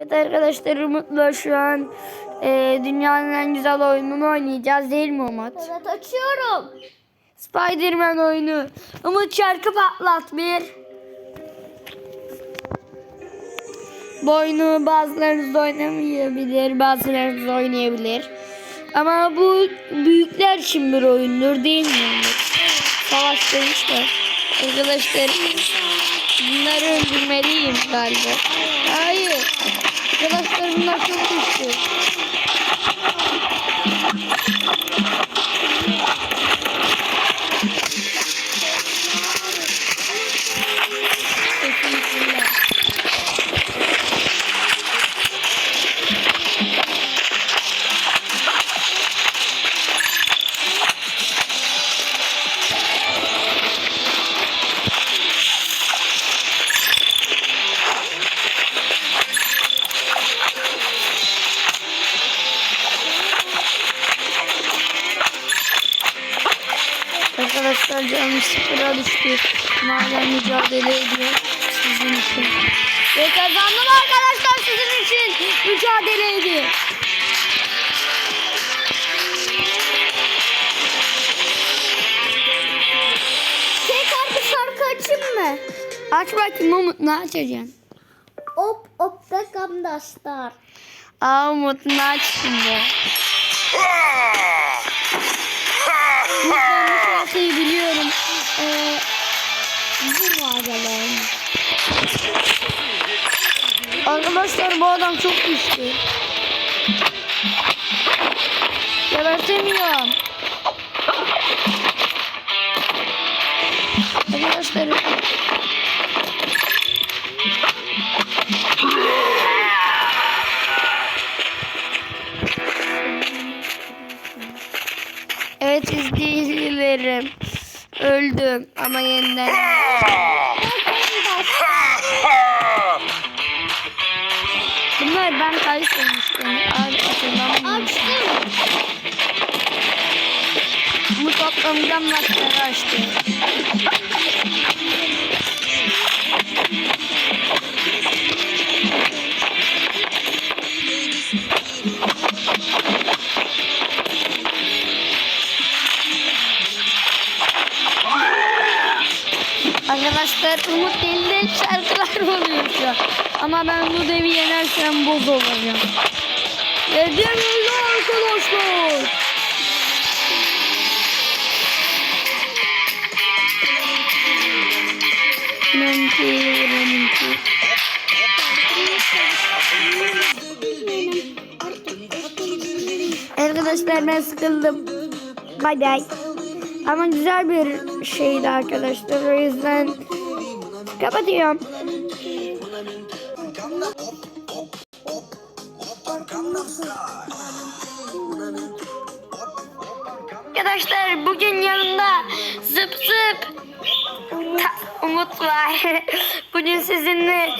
Evet arkadaşlar Umut'la şu an e, dünyanın en güzel oyununu oynayacağız değil mi Umut? Evet açıyorum. Spiderman oyunu. Umut şarkı patlat bir. Bu oyunu bazılarınız oynamayabilir, bazılarınız oynayabilir. Ama bu büyükler için bir oyundur değil mi Umut? Savaş dövüşler. Arkadaşlar bunları öldürmeliyim galiba. Hayır. Arkadaşlar bunlar çok güçlü. Arkadaşlar canım sıfıra düştü. Hala mücadele ediyor sizin için. Ve kazandım arkadaşlar sizin için. Mücadele ediyor. Tek harfi şarkı açayım mı? Aç bakayım Umut ne açacaksın? Op op da Gamda Star. Aa Umut ne aç şimdi? Arkadaşlar bu adam çok güçlü. Gebertemiyorum. Arkadaşlar Evet izleyicilerim. Öldüm ama yeniden. Bunlar ben kaybetmiştim. Abi hatırlamıyorum. Bu toplamdan maçları açtı. Arkadaşlar Umut deli şarkılar oluyor şu an. Ama ben bu devi yenersem boz olacağım. Öyle arkadaşlar. Benimki, benimki. Arkadaşlar ben sıkıldım. Bay bay. Ama güzel bir şeydi arkadaşlar. O yüzden kapatıyorum. Arkadaşlar bugün yanımda zıp zıp Ta- Umut var. bugün sizinle